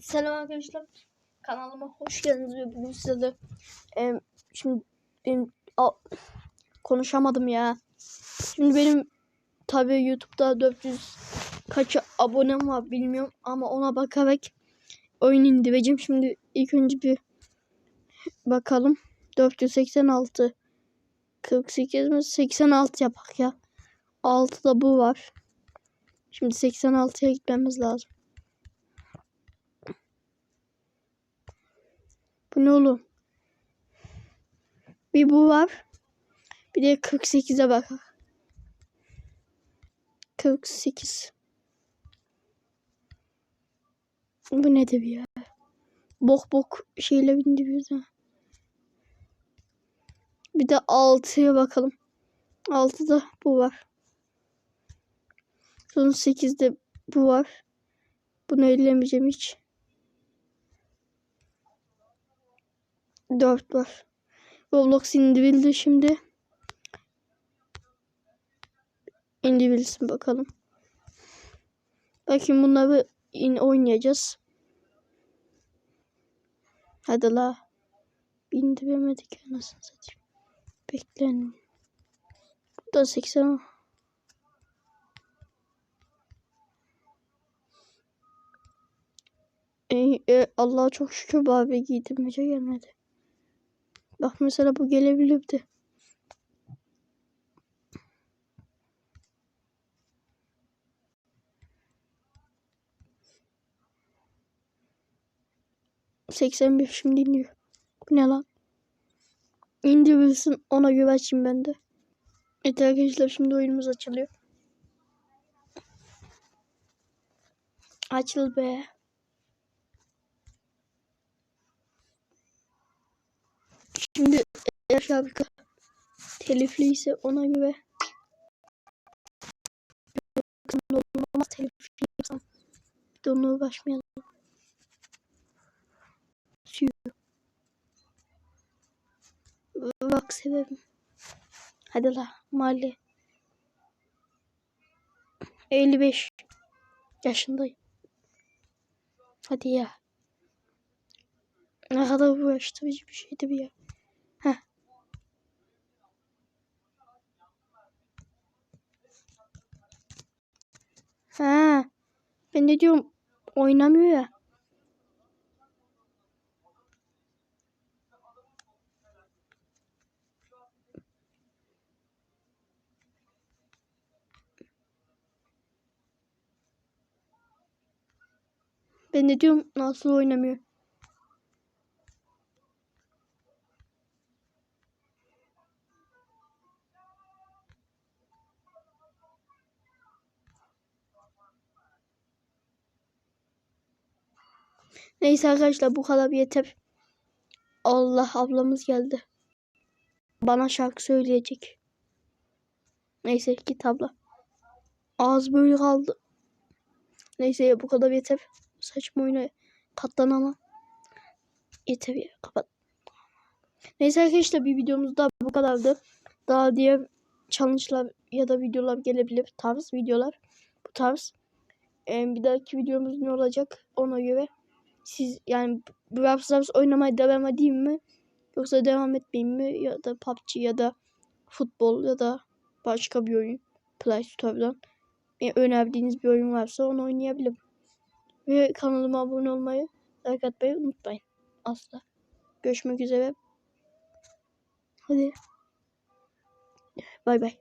Selam arkadaşlar. Kanalıma hoş geldiniz ve bugün size de em, şimdi benim a- konuşamadım ya. Şimdi benim tabii YouTube'da 400 kaç abonem var bilmiyorum ama ona bakarak oyun indireceğim. Şimdi ilk önce bir bakalım. 486 48 mi? 86 yapak ya. 6 da bu var. Şimdi 86'ya gitmemiz lazım. Bu ne oğlum? Bir bu var. Bir de 48'e bakar. 48. Bu nedir ya? Bok bok şeyle bindiriyoruz ha. Bir de 6'ya bakalım. 6'da bu var. Son 8'de bu var. Bunu ellemeyeceğim hiç. 4 var. Roblox indirildi şimdi. İndirilsin bakalım. Bakayım bunları in oynayacağız. Hadi la. İndiremedik anasını satayım. Bekleyin. Bu da 80. E, e, Allah'a çok şükür Barbie giydirmece gelmedi. Bak mesela bu gelebilirdi. Seksen bir şimdi iniyor. Bu ne lan? İndirilsin ona göre açayım ben. Evet arkadaşlar şimdi oyunumuz açılıyor. Açıl be. Şimdi eğer şarkı telifliyse ona göre olmaz telifli yapsam bir de onu uğraşmayalım. Suyu. Bak severim. Hadi la mahalle. 55 yaşındayım. Hadi ya. Ne kadar uğraştırıcı bir şeydi bu ya. Ben de diyorum oynamıyor ya. Ben de diyorum nasıl oynamıyor. Neyse arkadaşlar bu kadar yeter. Allah ablamız geldi. Bana şarkı söyleyecek. Neyse git abla. Ağız böyle kaldı. Neyse bu kadar yeter. Saçma oyuna katlanamam. Yeter ya kapat. Neyse arkadaşlar bir videomuz da bu kadardı. Daha diğer challenge'lar ya da videolar gelebilir. Tarz videolar. Bu tarz. Ee, bir dahaki videomuz ne olacak ona göre siz yani Brawl Stars oynamaya devam edeyim mi? Yoksa devam etmeyeyim mi? Ya da PUBG ya da futbol ya da başka bir oyun Play Store'dan e, önerdiğiniz bir oyun varsa onu oynayabilirim. Ve kanalıma abone olmayı, like atmayı unutmayın. Asla. Görüşmek üzere. Hadi. Bay bay.